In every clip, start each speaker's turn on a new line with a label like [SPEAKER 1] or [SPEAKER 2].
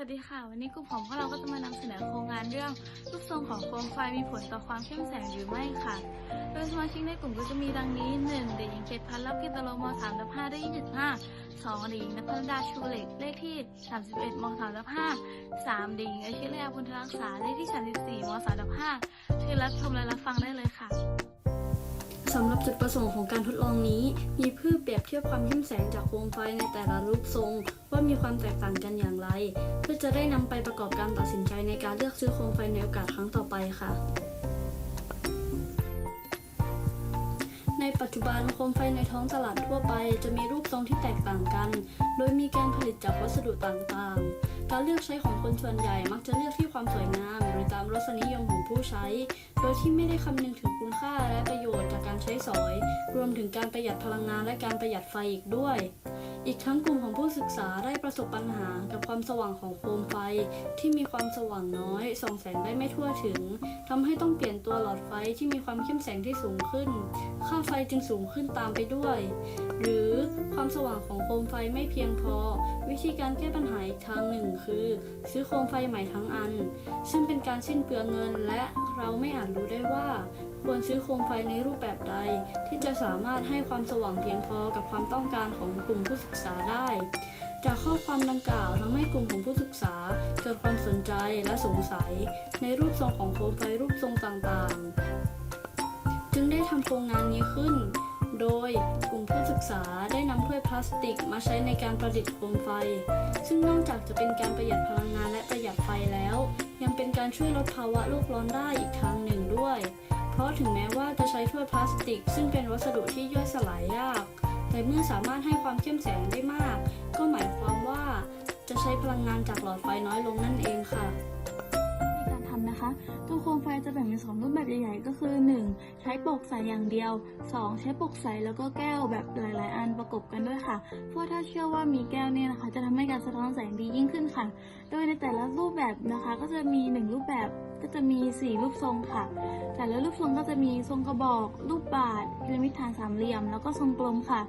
[SPEAKER 1] วัสดีค่ะ วันนี้กลุ่มของพวกเราก็จะมานำเสนอโครงงานเรื่องรูปทรงของโคมไฟมีผลต่อความเข้มแสงหรือไม่ค่ะ โดยสมาชิกในกลุ่มก็จะมีดังนี้ 1. เด็กหญิงเกตพันธ์รับกิตโลม3ทับ5ได้25 2. เด็กหญิงนภรดาชูเหล็กเลขที่ 31ม3ทับ5 3. เด็กหญิงอาชิเลียพุทธรักษาเลขที่ 34ม3ทับ5เชิญรับชมและรับฟังได้เลยค่ะ
[SPEAKER 2] สำหรับจุดประสงค์ของการทดลองนี้ มีเพื่อเปรียบเทียบความเข้มแสงจากโคมไฟในแต่ละรูปทรง ว่ามีความแตกต่างกันอย่างไร เพื่อจะได้นำไปประกอบการตัดสินใจในการเลือกซื้อโคมไฟในโอกาสครั้งต่อไปค่ะ ในปัจจุบันโคมไฟในท้องตลาดทั่วไป จะมีรูปทรงที่แตกต่างกัน โดยมีการผลิตจากวัสดุต่างๆ การเลือกใช้ของคนส่วนใหญ่มักจะเลือกที่ความสวยงาม หรือตามรสนิยมของผู้ใช้ โดยที่ไม่ได้คำนึงถึง ค่าและประโยชน์จากการใช้สอย รวมถึงการประหยัดพลังงานและการประหยัดไฟอีกด้วย อีกทั้งกลุ่มของผู้ศึกษาได้ประสบปัญหากับความสว่างของโคมไฟ ที่มีความสว่างน้อย ส่องแสงได้ไม่ทั่วถึงทำให้ต้องเปลี่ยนตัวหลอดไฟที่มีความเข้มแสงที่สูงขึ้น ค่าไฟจึงสูงขึ้นตามไปด้วย หรือความสว่างของโคมไฟไม่เพียงพอ วิธีการแก้ปัญหาอีกทางหนึ่งคือ ซื้อโคมไฟใหม่ทั้งอัน ซึ่งเป็นการสิ้นเปลืองเงินและเราไม่อาจรู้ได้ว่าควรซื้อโคมไฟในรูปแบบใด ที่จะสามารถให้ความสว่างเพียงพอกับความต้องการของกลุ่มผู้ศึกษาได้ จากข้อความดังกล่าวทำให้กลุ่มของผู้ศึกษาเกิดความสนใจและสงสัย ในรูปทรงของโคมไฟรูปทรงต่างๆ จึงได้ทำโครงงานนี้ขึ้น โดยกลุ่มผู้ศึกษาได้นำถ้วยพลาสติกมาใช้ในการประดิษฐ์โคมไฟ ซึ่งนอกจากจะเป็นการประหยัดพลังงานและประหยัดไฟแล้ว ยังเป็นการช่วยลดภาวะโลกร้อนได้อีกทางหนึ่งด้วย เพราะถึงแม้ว่าจะใช้ถ้วยพลาสติก ซึ่งเป็นวัสดุที่ย่อยสลายยาก แต่เมื่อสามารถให้ความเข้มแสงได้มาก ก็หมายความว่าจะใช้พลังงานจากหลอดไฟน้อยลงนั่นเองค่ะ
[SPEAKER 1] นะคะ ตัวโคมไฟจะแบ่งเป็นสองรูปแบบใหญ่ๆ ก็คือ 1. ใช้ปกใสอย่างเดียว 2. ใช้ปกใสแล้วก็แก้วแบบหลาย ๆ อันประกบกันด้วยค่ะ เพราะถ้าเชื่อว่ามีแก้วเนี่ยนะคะ จะทำให้การสะท้อนแสงดียิ่งขึ้นค่ะ โดยในแต่ละรูปแบบนะคะก็จะมี 1 รูปแบบก็จะมี 4 รูปทรงค่ะ แต่ละรูปทรงก็จะมีทรงกระบอก รูปบาศก์พีระมิดฐานสามเหลี่ยม แล้วก็ทรงกลมค่ะ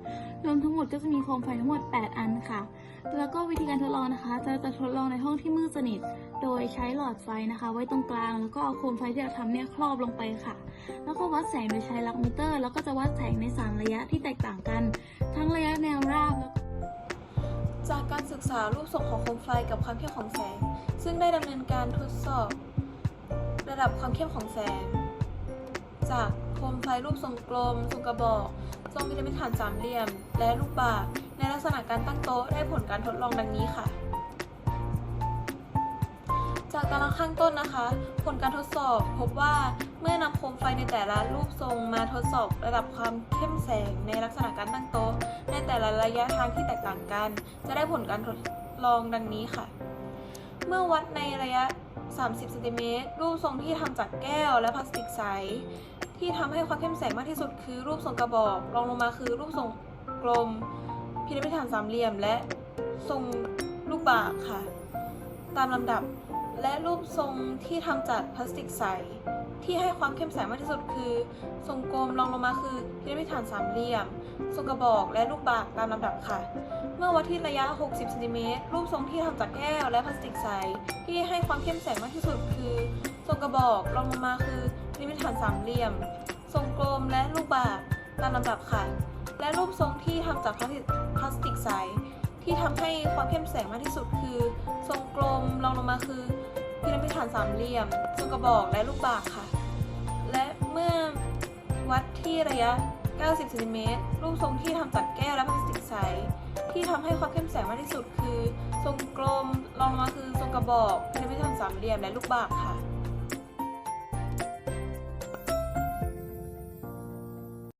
[SPEAKER 1] รวมทั้งหมดก็จะมีโคมไฟทั้งหมด 8 อันค่ะ แล้วก็วิธีการทดลองนะคะ จะจะทดลองในห้องที่มืดสนิท โดยใช้หลอดไฟนะคะ ไว้ตรงกลาง แล้วก็เอาโคมไฟที่เราทำเนี่ยครอบลงไปค่ะ แล้วก็วัดแสงโดยใช้ลักมิเตอร์ แล้วก็จะวัดแสงในสามระยะที่แตกต่างกัน ทั้งระยะแนวราบแล้วก็
[SPEAKER 3] จากการศึกษารูปทรงของโคมไฟกับความเข้มของแสง ซึ่งได้ดำเนินการทดสอบ ระดับความเข้มของแสง จากโคมไฟรูปทรงกลม ทรงกระบอกทรงพีระมิดฐานสามเหลี่ยม และลูกบาศก์ในลักษณะการตั้งโต๊ะได้ผลการทดลองดังนี้ค่ะ จากตารางข้างต้นนะคะ ผลการทดสอบพบว่าเมื่อนำโคมไฟในแต่ละรูปทรงมาทดสอบระดับความเข้มแสงในลักษณะการตั้งโต๊ะ ในแต่ละระยะทางที่แตกต่างกัน จะได้ผลการทดลองดังนี้ค่ะ เมื่อวัดในระยะ 30เซนติเมตรรูปทรงที่ทำจากแก้วและพลาสติกใส ที่ทำให้ความเข้มแสงมากที่สุดคือรูปทรงกระบอก รองลงมาคือรูปทรงกลมพีระมิดฐานสามเหลี่ยม และทรงลูกบาศก์ค่ะ ตามลำดับและรูปทรงที่ทำจากพลาสติกใส ที่ให้ความเข้มแสงมากที่สุดคือ ทรงกลมรองลงมาคือพีระมิดฐานสามเหลี่ยม ทรงกระบอกและลูกบาศก์ตามลำดับค่ะ เมื่อวัดที่ระยะ 60เซนติเมตรรูปทรงที่ทำจากแก้วและพลาสติกใส ที่ให้ความเข้มแสงมากที่สุดคือ ทรงกระบอกรองลงมาคือ ระมิดฐานสามเหลี่ยม ทรงกลมและลูกบาศก์ตามลำดับค่ะ และรูปทรงที่ทำจากพลาสติกใสที่ทำให้ความเข้มแสงมากที่สุดคือ ทรงกลมรองลงมาคือพีระมิดฐานสามเหลี่ยม ทรงกระบอกและลูกบาศก์ค่ะ และเมื่อวัดที่ระยะ 90เซนติเมตรรูปทรงที่ทำจากแก้วและพลาสติกใสที่ทำให้ความเข้มแสงมากที่สุดคือ ทรงกลมรองลงมาคือทรงกระบอกพีระมิดฐานสามเหลี่ยมและลูกบาศก์ค่ะ